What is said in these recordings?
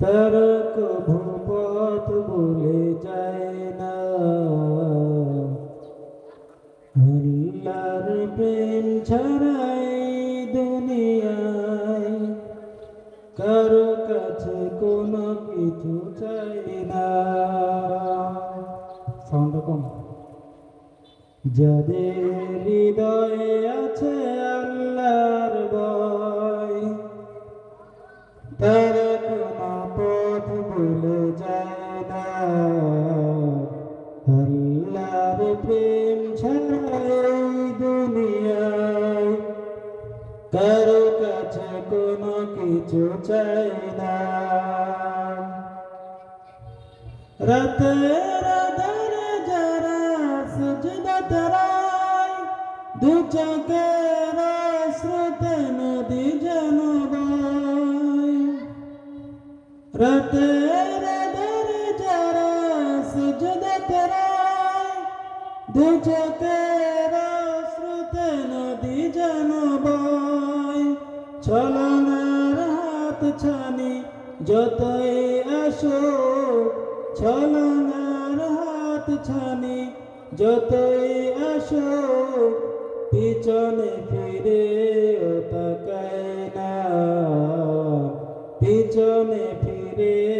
তারা কভু পথ বলে যায় না। আল্লাহর প্রেম ছাড়াই দুনিয়ায় কারও কাছে কোনো কিছু চাই না। সাউন্ড কম। যাদের হৃদয়ে আছে আল্লাহর ভয়, তারা প্রেম ছাড়াই দুনিয়ায়। কারও কাছে কোনো কিছু চাই না। রাতের আধারে যারা সুজদা তারায়, দু চোখের নদী যেন রাতের দু চোখের স্রোতে নদী যেন বয়। ছলনার হাত ছানি যতই আসো, ছলনার হাত ছানি যতই আসো। পিছনে ফিরে ও তাকায় না, পিছনে ফিরে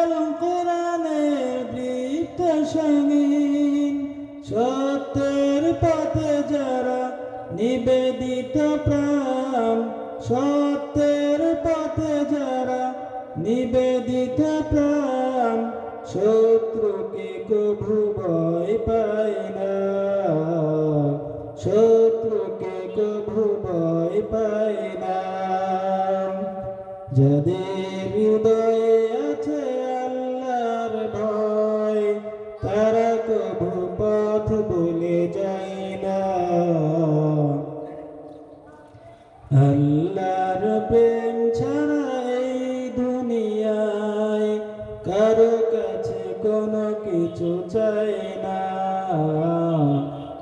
পথে যারা নিবেদিত প্রাণ, সত্যের পথে যারা নিবেদিত প্রাণ, শত্রুকে কভু ভয় পায় না। শত্রুকে কভু ভয় পায় না। যাদের হৃদয়ে আছে